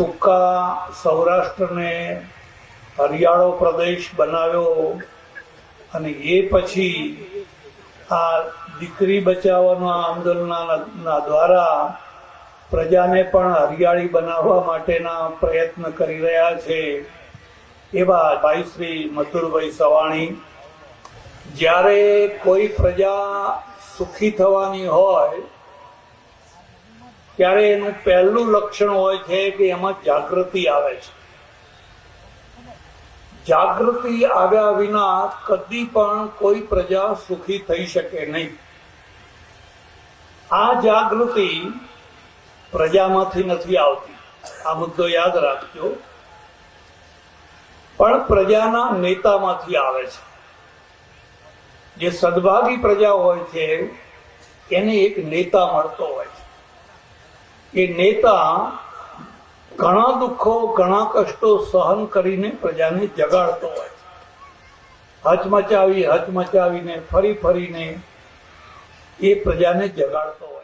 સૂકા સૌરાષ્ટ્રને હરિયાળો પ્રદેશ બનાવ્યો અને એ પછી આ દીકરી બચાવવાના આંદોલનના દ્વારા પ્રજાને પણ હરિયાળી બનાવવા માટેના પ્રયત્ન કરી રહ્યા છે. એવા ભાઈ શ્રી મધુરભાઈ સવાણી, જ્યારે કોઈ પ્રજા સુખી થવાની હોય ત્યારે એનું પહેલું લક્ષણ હોય છે કે એમાં જાગૃતિ આવે છે. જાગૃતિ આવ્યા વિના કદી પણ કોઈ પ્રજા સુખી થઈ શકે નહીં. આ જાગૃતિ પ્રજામાંથી નથી આવતી. આ મુદ્દો યાદ રાખજો. પણ પ્રજાના નેતામાંથી આવે છે. જે સદભાગી પ્રજા હોય છે, એને એક નેતા મળતો હોય એ નેતા ઘણા દુઃખો, ઘણા કષ્ટો સહન કરીને પ્રજાને જગાડતો હોય. છે હચમચાવી હચમચાવીને ફરી ફરીને એ પ્રજાને જગાડતો હોય.